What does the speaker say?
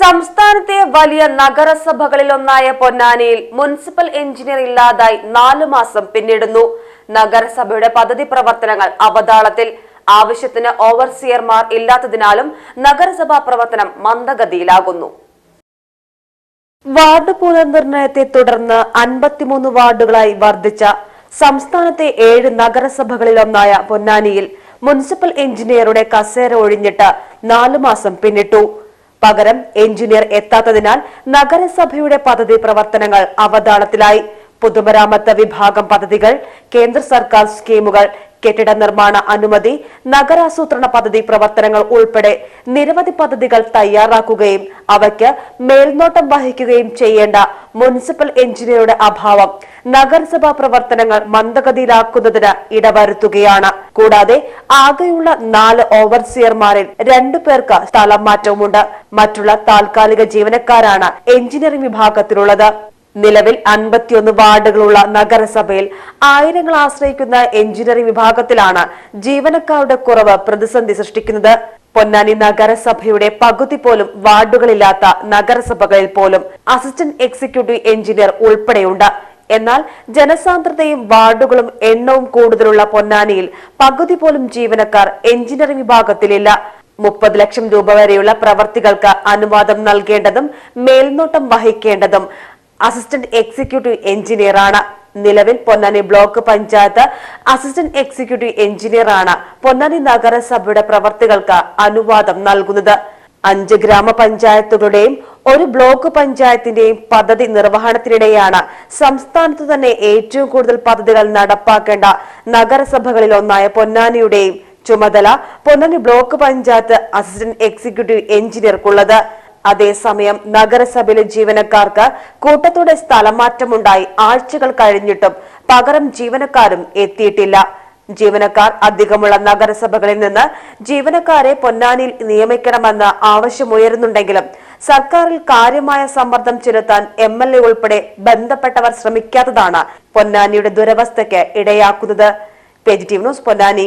സംസ്ഥാനത്തെ വലിയ നഗരസഭകളിലൊന്നായ പൊന്നാനിയിൽ മുനിസിപ്പൽ എഞ്ചിനീയർ ഇല്ലാതായി നാലു മാസം പിന്നിടുന്നു. നഗരസഭയുടെ പദ്ധതി പ്രവർത്തനങ്ങൾ അവതാളത്തിൽ. ആവശ്യത്തിന് ഓവർസിയർമാർ ഇല്ലാത്തതിനാലും നഗരസഭാ പ്രവർത്തനം മന്ദഗതിയിലാകുന്നു. വാർഡ് പുനർനിർണയത്തെ തുടർന്ന് അൻപത്തിമൂന്ന് വാർഡുകളായി വർദ്ധിച്ച സംസ്ഥാനത്തെ ഏഴ് നഗരസഭകളിലൊന്നായ പൊന്നാനിയിൽ മുനിസിപ്പൽ എഞ്ചിനീയറുടെ കസേര ഒഴിഞ്ഞിട്ട് നാലു മാസം പിന്നിട്ടു. പകരം എഞ്ചിനീയർ എത്താത്തതിനാൽ നഗരസഭയുടെ പദ്ധതി പ്രവർത്തനങ്ങൾ അവതാളത്തിലായി. പൊതുമരാമത്ത് വിഭാഗം പദ്ധതികൾ കേന്ദ്ര സർക്കാർ സ്കീമുകൾ കെട്ടിട നിർമ്മാണ അനുമതി നഗരാസൂത്രണ പദ്ധതി പ്രവർത്തനങ്ങൾ ഉൾപ്പെടെ നിരവധി പദ്ധതികൾ തയ്യാറാക്കുകയും അവയ്ക്ക് മേൽനോട്ടം വഹിക്കുകയും ചെയ്യേണ്ട മുനിസിപ്പൽ എഞ്ചിനീയറുടെ അഭാവം നഗരസഭാ പ്രവർത്തനങ്ങൾ മന്ദഗതിയിലാക്കുന്നതിന് ഇടവരുത്തുകയാണ്. കൂടാതെ ആകെയുള്ള നാല് ഓവർസിയർമാരിൽ രണ്ടു പേർക്ക് സ്ഥലം മാറ്റവുമുണ്ട്. മറ്റുള്ള താൽക്കാലിക ജീവനക്കാരാണ് എഞ്ചിനീയറിംഗ് വിഭാഗത്തിലുള്ളത്. നിലവിൽ അൻപത്തിയൊന്ന് വാർഡുകളുള്ള നഗരസഭയിൽ ആയിരങ്ങൾ ആശ്രയിക്കുന്ന എഞ്ചിനീയറിംഗ് വിഭാഗത്തിലാണ് ജീവനക്കാരുടെ കുറവ് പ്രതിസന്ധി സൃഷ്ടിക്കുന്നത്. പൊന്നാനി നഗരസഭയുടെ പകുതി പോലും വാർഡുകളില്ലാത്ത നഗരസഭകളിൽ പോലും അസിസ്റ്റന്റ് എക്സിക്യൂട്ടീവ് എഞ്ചിനീയർ ഉൾപ്പെടെയുണ്ട്. എന്നാൽ ജനസാന്ദ്രതയും വാർഡുകളും എണ്ണവും കൂടുതലുള്ള പൊന്നാനിയിൽ പകുതി പോലും ജീവനക്കാർ എഞ്ചിനീയറിംഗ് വിഭാഗത്തിലില്ല. മുപ്പത് ലക്ഷം രൂപ വരെയുള്ള പ്രവർത്തികൾക്ക് അനുവാദം നൽകേണ്ടതും മേൽനോട്ടം വഹിക്കേണ്ടതും അസിസ്റ്റന്റ് എക്സിക്യൂട്ടീവ് എഞ്ചിനീയറാണ്. നിലവിൽ Ponnani block panchayat assistant executive എഞ്ചിനീയറാണ് പൊന്നാനി നഗരസഭയുടെ പ്രവർത്തികൾക്ക് അനുവാദം നൽകുന്നത്. അഞ്ച് ഗ്രാമപഞ്ചായത്തുകളുടെയും ഒരു ബ്ലോക്ക് പഞ്ചായത്തിന്റെയും പദ്ധതി നിർവഹണത്തിനിടെയാണ് സംസ്ഥാനത്ത് തന്നെ ഏറ്റവും കൂടുതൽ പദ്ധതികൾ നടപ്പാക്കേണ്ട നഗരസഭകളിൽ ഒന്നായ പൊന്നാനിയുടെയും ചുമതല Ponnani block panchayat assistant executive എഞ്ചിനീയർക്കുള്ളത്. അതേസമയം നഗരസഭയിലെ ജീവനക്കാർക്ക് കൂട്ടത്തോടെ സ്ഥലമാറ്റമുണ്ടായി ആഴ്ചകൾ കഴിഞ്ഞിട്ടും പകരം ജീവനക്കാരും എത്തിയിട്ടില്ല. ജീവനക്കാർ അധികമുള്ള നഗരസഭകളിൽ നിന്ന് ജീവനക്കാരെ പൊന്നാനിയിൽ നിയമിക്കണമെന്ന് ആവശ്യമുയരുന്നുണ്ടെങ്കിലും സർക്കാരിൽ കാര്യമായ സമ്മർദ്ദം ചെലുത്താൻ എം എൽ എ ഉൾപ്പെടെ ബന്ധപ്പെട്ടവർ ശ്രമിക്കാത്തതാണ് പൊന്നാനിയുടെ ദുരവസ്ഥയ്ക്ക് ഇടയാക്കുന്നത്. Page TV news Ponnani.